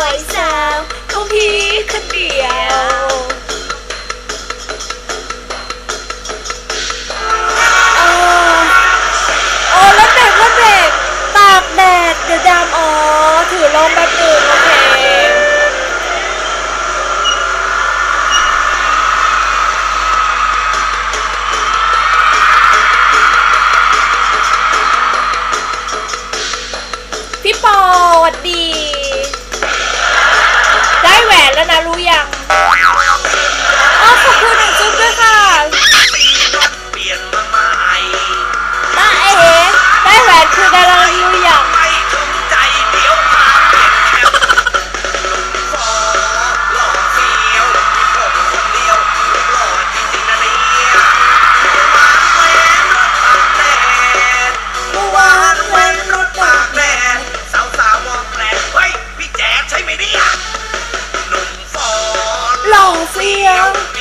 สวยสาวของพี่คนเดียวโอ้โอแล้วเบรกแล้เบรกตากแดดเดี๋ยวดำอ๋อถือลงแบบตื่นโอเคพี่ปอสวัสดี Tchau!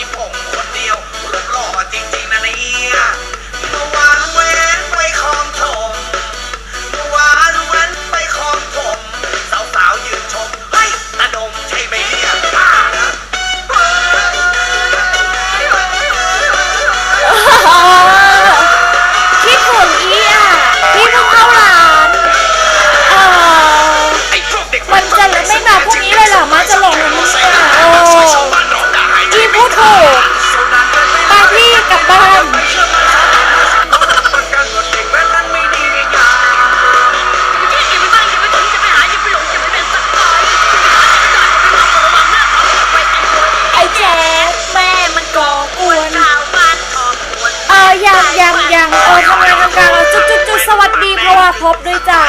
อย่างเออทำงานทำการเจุ๊บจุ๊บจุ๊บสวัสดีเพราะว่าพบด้วยจ้า